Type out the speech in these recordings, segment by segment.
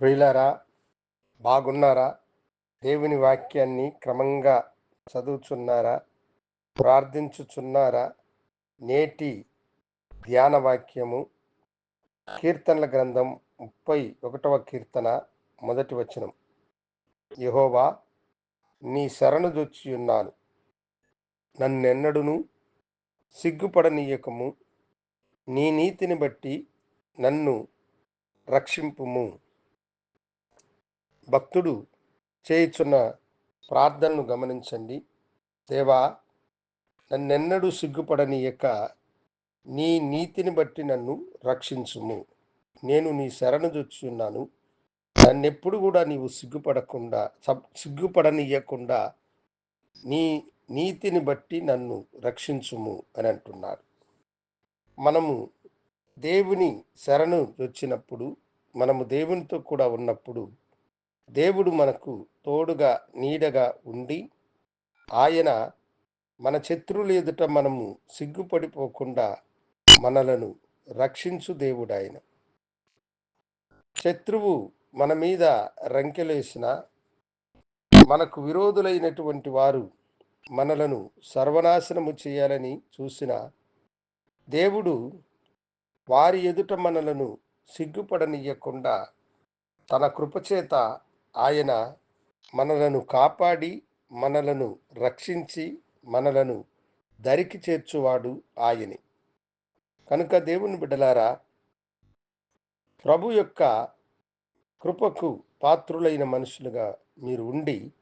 ప్రియులారా బాగున్నారా? దేవుని వాక్యాన్ని క్రమంగా చదువుచున్నారా? ప్రార్థించుచున్నారా? నేటి ధ్యాన వాక్యము కీర్తనల గ్రంథం ముప్పై ఒకటవ కీర్తన మొదటి వచనం. యహోవా నీ శరణు జొచ్చి ఉన్నాను నన్నెన్నడును సిగ్గుపడనీయకము. నీ నీతిని బట్టి నన్ను రక్షింపుము. భక్తుడు చేయుచున్న ప్రార్థనను గమనించండి. దేవా నన్నెన్నడూ సిగ్గుపడనీయక నీ నీతిని బట్టి నన్ను రక్షించుము. నేను నీ శరణు చూచున్నాను నన్నెప్పుడు కూడా నీవు సిగ్గుపడకుండా సబ్- నీ నీతిని బట్టి నన్ను రక్షించుము అని అంటున్నారు మనము దేవుని శరణు వచ్చినప్పుడు మనము దేవునితో కూడా ఉన్నప్పుడు దేవుడు మనకు తోడుగా నీడగా ఉండి ఆయన మన శత్రువుల ఎదుట మనము సిగ్గుపడిపోకుండా మనలను రక్షించు దేవుడు ఆయన శత్రువు మన మీద రంకెలేసిన మనకు విరోధులైనటువంటి వారు మనలను సర్వనాశనము చేయాలని చూసిన దేవుడు వారి ఎదుట మనలను సిగ్గుపడనీయకుండా తన కృపచేత ఆయన మనలను కాపాడి మనలను రక్షించి మనలను దరికి చేర్చువాడు ఆయనే. కనుక దేవుని బిడ్డలారా ప్రభు యొక్క కృపకు పాత్రులైన మనుషులుగా మీరు ఉండి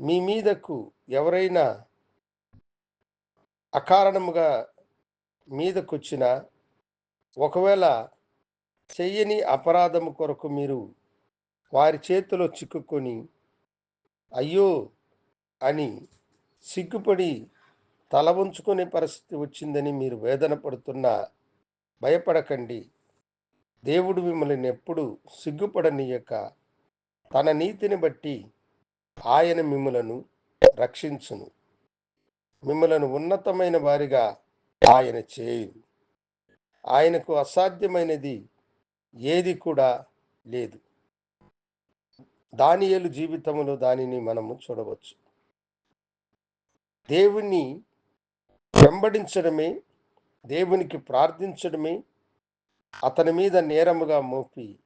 మీ మీదకు ఎవరైనా అకారణముగా మీదకొచ్చినా ఒకవేళ చెయ్యని అపరాధము కొరకు మీరు వారి చేతిలో చిక్కుకొని అయ్యో! అని సిగ్గుపడి తల ఉంచుకునే పరిస్థితి వచ్చిందని మీరు వేదన పడుతున్నా భయపడకండి. దేవుడు మిమ్మల్ని ఎప్పుడు సిగ్గుపడనీయక తన నీతిని బట్టి ఆయన మిమ్మలను రక్షించును. మిమ్మలను ఉన్నతమైన వారిగా ఆయన చేయు ఆయనకు అసాధ్యమైనది ఏది కూడా లేదు. దానియేలు జీవితంలో దానిని మనము చూడవచ్చు. దేవుణ్ణి వెంబడించడమే దేవునికి ప్రార్థించడమే అతని మీద నేరముగా మోపి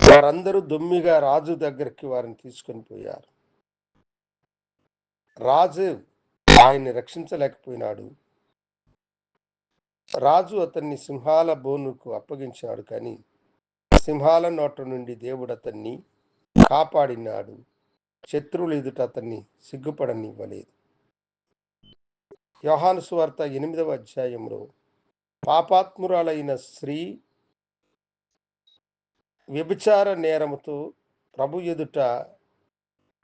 వారందరూ దొమ్మిగా రాజు దగ్గరికి వారిని తీసుకొని పోయారు. రాజు ఆయన్ని రక్షించలేకపోయినాడు. రాజు అతన్ని సింహాల బోనుకు అప్పగించాడు కానీ సింహాల నోట నుండి దేవుడు అతన్ని కాపాడినాడు. శత్రువులు ఎదుట అతన్ని సిగ్గుపడనివ్వలేదు. యోహాను సువార్త ఎనిమిదవ అధ్యాయంలో పాపాత్మురాలైన స్త్రీ వ్యభిచార నేరముతో ప్రభు ఎదుట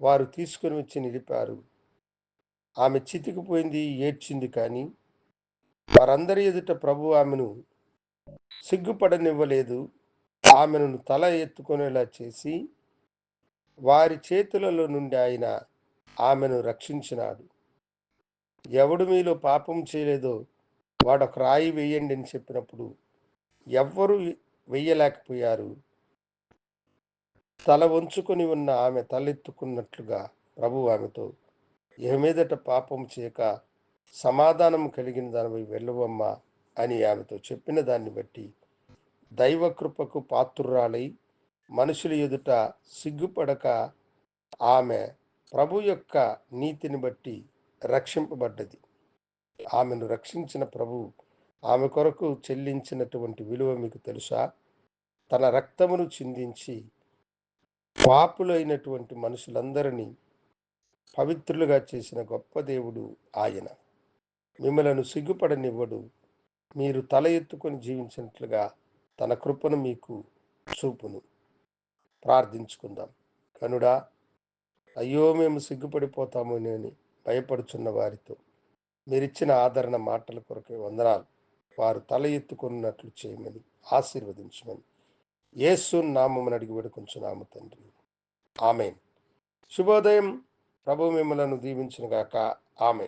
వారు తీసుకుని వచ్చి నిలిపారు. ఆమె చితికిపోయింది ఏడ్చింది కానీ వారందరి ఎదుట ప్రభు ఆమెను సిగ్గుపడనివ్వలేదు. ఆమెను తల ఎత్తుకునేలా చేసి వారి చేతులలో నుండి ఆయన ఆమెను రక్షించినాడు. ఎవడు మీలో పాపం చేయలేదో వాడు ఒక రాయి వేయండి అని చెప్పినప్పుడు ఎవ్వరు వెయ్యలేకపోయారు తల వంచుకొని ఉన్న ఆమె తలెత్తుకున్నట్లుగా ప్రభు ఆమెతో ఏమీదట పాపం చేయక సమాధానం కలిగిన దానిపై వెళ్ళవమ్మా అని ఆమెతో చెప్పిన దాన్ని బట్టి దైవకృపకు పాత్రురాలై మనుషుల ఎదుట సిగ్గుపడక ఆమె ప్రభు యొక్క నీతిని బట్టి రక్షింపబడ్డది. ఆమెను రక్షించిన ప్రభు ఆమె కొరకు చెల్లించినటువంటి విలువ మీకు తెలుసా? తన రక్తమును చిందించి పాపులైనటువంటి మనుషులందరినీ పవిత్రులుగా చేసిన గొప్ప దేవుడు ఆయన. మిమ్మలను సిగ్గుపడనివ్వడు. మీరు తల ఎత్తుకొని జీవించినట్లుగా తన కృపను మీకు చూపును. ప్రార్థించుకుందాం. కనుడా అయ్యో మేము సిగ్గుపడిపోతాము అని భయపడుచున్న వారితో మీరిచ్చిన ఆదరణ మాటల కొరకే వందనాలు. వారు తల ఎత్తుకున్నట్లు చేయమని ఆశీర్వదించమని యేసు నామమును అడిగి నామ తండ్రి. ఆమెన్. శుభోదయం. ప్రభు మిమ్మలను దీవించునుగాక. ఆమె